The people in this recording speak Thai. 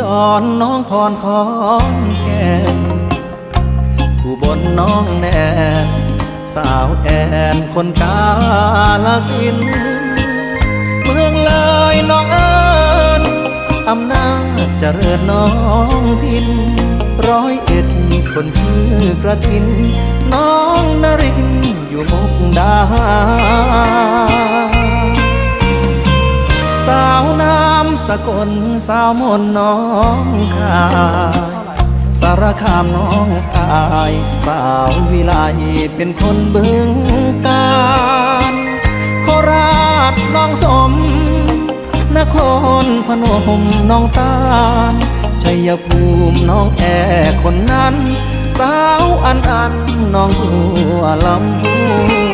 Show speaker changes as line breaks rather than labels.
ดรน้องพรของแก่นอุบลน้องแนนสาวแอนคนกาลสิน เมืองเลยน้องเอิญอำนาจเจริญน้องพิน ร้อยเอ็ดคนชื่อกระทิน น้องนรินอยู่มุกดา สาวน้ำ สกลสาวมนน้องคายสารคามน้องอาย สาววิไลเป็นคนบึงการโคราชน้องสม นครพนมน้องตาลชัยภูมิน้องแอคนนั้น สาวอันอันน้องหัวลำพู